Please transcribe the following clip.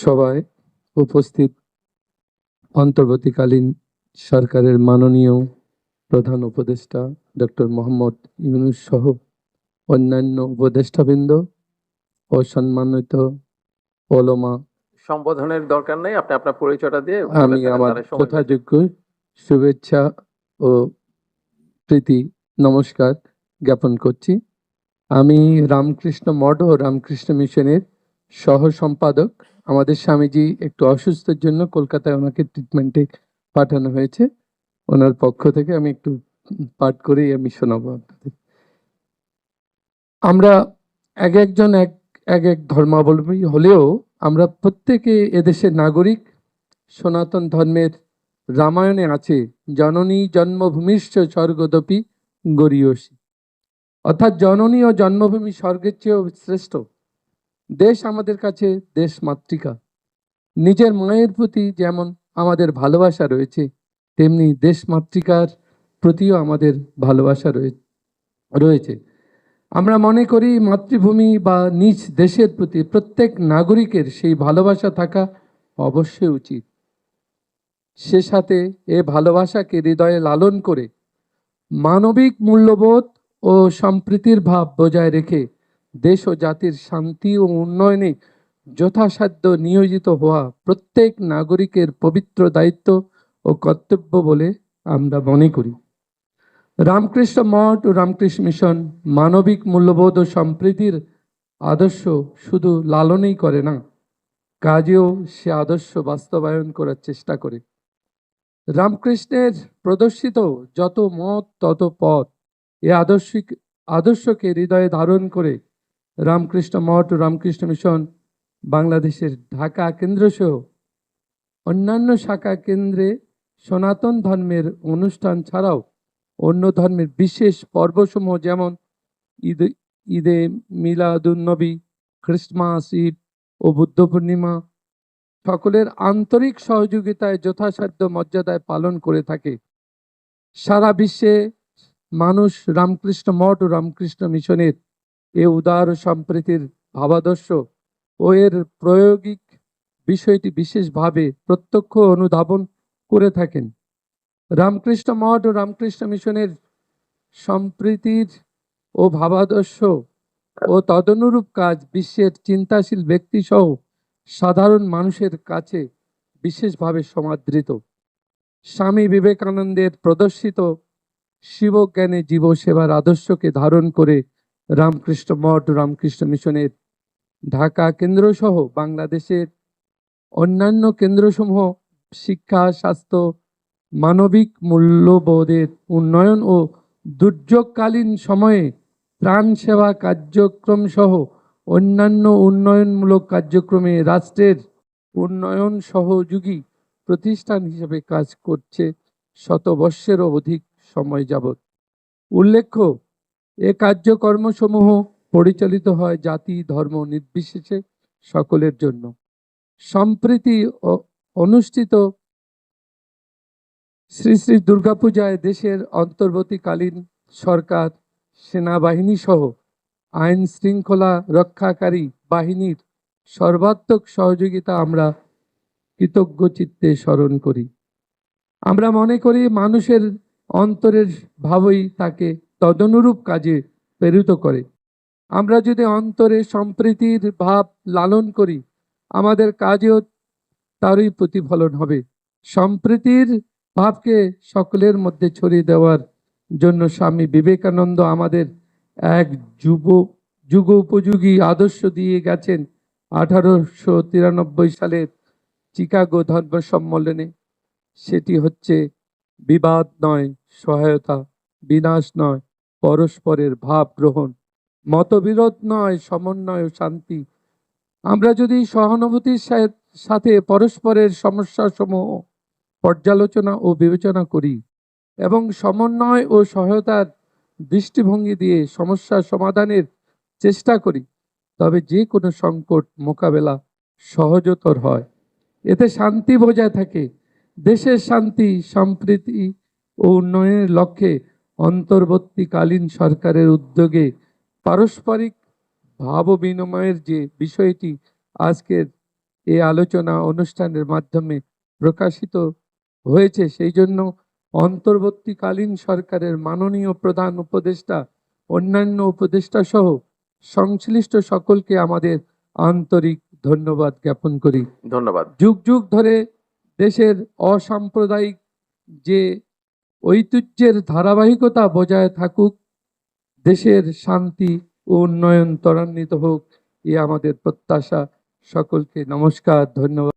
সভায় উপস্থিত অন্তর্বর্তীকালীন সরকারের মাননীয় প্রধান উপদেষ্টা ডক্টর মোহাম্মদ ইউনুস সহ অন্যান্য উপদেষ্টাবৃন্দ ও সম্মানিত ওলমা। সম্বোধনের দরকার নেই আপনি আপনার পরিচয়টা দিয়ে আমি আমার যথাযোগ্য শুভেচ্ছা ও প্রীতি নমস্কার জ্ঞাপন করছি। আমি রামকৃষ্ণ মঠ ও রামকৃষ্ণ মিশনের সহ সম্পাদক আমাদের স্বামীজি একটু অসুস্থের জন্য কলকাতায় ওনাকে ট্রিটমেন্টে পাঠানো হয়েছে। ওনার পক্ষ থেকে আমি একটু পাঠ করেই আমি শোনাবো আপনাদের। আমরা এক একজন এক এক এক ধর্মাবলম্বী হলেও আমরা প্রত্যেকে এদেশের নাগরিক, সনাতন ধর্মের রামায়ণে আছে, জননী জন্মভূমিষ্ঠ স্বর্গদপি গরিয়সী অর্থাৎ জননী ও জন্মভূমি স্বর্গের চেয়েও শ্রেষ্ঠ। দেশ আমাদের কাছে দেশ মাতৃকা। নিজের মায়ের প্রতি যেমন আমাদের ভালোবাসা রয়েছে, তেমনি দেশ মাতৃকার প্রতিও আমাদের ভালোবাসা রয়েছে। আমরা মনে করি মাতৃভূমি বা নিজ দেশের প্রতি প্রত্যেক নাগরিকের সেই ভালোবাসা থাকা অবশ্যই উচিত। সে সাথে এ ভালোবাসাকে হৃদয়ে লালন করে মানবিক মূল্যবোধ ও সম্প্রীতির ভাব বজায় রেখে দেশ ও জাতির শান্তি ও উন্নয়নে যথাসাধ্য নিয়োজিত হওয়া প্রত্যেক নাগরিকের পবিত্র দায়িত্ব ও কর্তব্য বলে আমরা মনে করি। রামকৃষ্ণ মঠ ও রামকৃষ্ণ মিশন মানবিক মূল্যবোধ ও সম্প্রীতির আদর্শ শুধু লালনই করে না, কাজেও সে আদর্শ বাস্তবায়ন করার চেষ্টা করে। রামকৃষ্ণের প্রদর্শিত যত মত, তত পথ, এ আদর্শিক, আদর্শকে হৃদয়ে ধারণ করে রামকৃষ্ণ মঠ ও রামকৃষ্ণ মিশন, বাংলাদেশের ঢাকা কেন্দ্রসহ অন্যান্য শাখা কেন্দ্রে সনাতন ধর্মের অনুষ্ঠান ছাড়াও অন্য ধর্মের বিশেষ পর্বসমূহ যেমন ঈদ, ঈদে মিলাদুন্নবী খ্রিস্টমাস, ঈদ ও বুদ্ধ পূর্ণিমা সকলের আন্তরিক সহযোগিতায় যথাসাধ্য মর্যাদায় পালন করে থাকে। সারা বিশ্বে মানুষ রামকৃষ্ণ মঠ ও রামকৃষ্ণ মিশনের এ উদার সম্প্রীতির ভাবাদর্শ ও এর প্রয়োগিক বিষয়টি বিশেষভাবে প্রত্যক্ষ অনুধাবন করে থাকেন। রামকৃষ্ণ মঠ ও রামকৃষ্ণ মিশনের সম্প্রীতির ও ভাবাদর্শ ও তদনুরূপ কাজ বিশ্বের চিন্তাশীল ব্যক্তি সহ সাধারণ মানুষের কাছে বিশেষভাবে সমাদৃত। স্বামী বিবেকানন্দের প্রদর্শিত শিবজ্ঞানে জীব সেবার আদর্শকে ধারণ করে রামকৃষ্ণ মঠ, রামকৃষ্ণ মিশনের ঢাকা কেন্দ্রসহ বাংলাদেশের অন্যান্য কেন্দ্রসমূহ শিক্ষা, স্বাস্থ্য, মানবিক মূল্যবোধের উন্নয়ন ও দুর্যোগকালীন সময়ে ত্রাণ সেবা কার্যক্রম সহ অন্যান্য উন্নয়নমূলক কার্যক্রমে রাষ্ট্রের উন্নয়ন সহযোগী প্রতিষ্ঠান হিসেবে কাজ করছে শতবর্ষেরও অধিক সময় যাবৎ। উল্লেখ্য এ কার্যকর্মসমূহ পরিচালিত হয় জাতি, ধর্ম নির্বিশেষে সকলের জন্য। সম্প্রীতি অনুষ্ঠিত শ্রী শ্রী দুর্গাপূজায় দেশের অন্তর্বর্তীকালীন সরকার, সেনাবাহিনী সহ আইন শৃঙ্খলা রক্ষাকারী বাহিনীর সর্বাত্মক সহযোগিতা আমরা কৃতজ্ঞ চিত্তে স্মরণ করি। আমরা মনে করি মানুষের অন্তরের ভাবই তাকে তদনুরূপ কাজে প্রেরিত করে। আমরা যদি অন্তরে সম্প্রীতির ভাব লালন করি, আমাদের কাজেও তারই প্রতিফলন হবে। সম্প্রীতির ভাবকে সকলের মধ্যে ছড়িয়ে দেওয়ার জন্য স্বামী বিবেকানন্দ আমাদের এক যুব যুগ উপযোগী আদর্শ দিয়ে গেছেন আঠারোশো তিরানব্বই সালের চিকাগো ধর্ম সম্মেলনে। সেটি হচ্ছে বিবাদ নয়, সহায়তা, বিনাশ নয়। পরস্পরের ভাব গ্রহণ। মতবিরোধ নয়, সমন্বয় ও শান্তি। আমরা যদি সহানুভূতির সাথে পরস্পরের সমস্যাসমূহ পর্যালোচনা ও বিবেচনা করি এবং সমন্বয় ও সহায়তার দৃষ্টিভঙ্গি দিয়ে সমস্যা সমাধানের চেষ্টা করি, তবে যে কোনো সংকট মোকাবেলা সহজতর হয়। এতে শান্তি বজায় থাকে। দেশের শান্তি, সম্প্রীতি ও উন্নয়নের লক্ষ্যে অন্তর্বর্তীকালীন সরকারের উদ্যোগে পারস্পরিক ভাব বিনিময়ের যে বিষয়টি আজকের এই আলোচনা অনুষ্ঠানের মাধ্যমে প্রকাশিত হয়েছে সেই জন্য অন্তর্বর্তীকালীন সরকারের মাননীয় প্রধান উপদেষ্টা অন্যান্য উপদেষ্টা সহ সংশ্লিষ্ট সকলকে আমাদের আন্তরিক ধন্যবাদ জ্ঞাপন করি। ধন্যবাদ। যুগ যুগ ধরে দেশের অসাম্প্রদায়িক যে ঐতিহ্যের ধারাবাহিকতা বজায় থাকুক, দেশের শান্তি ও উন্নয়ন ত্বরান্বিত হোক, এ আমাদের প্রত্যাশা। সকলকে নমস্কার, ধন্যবাদ।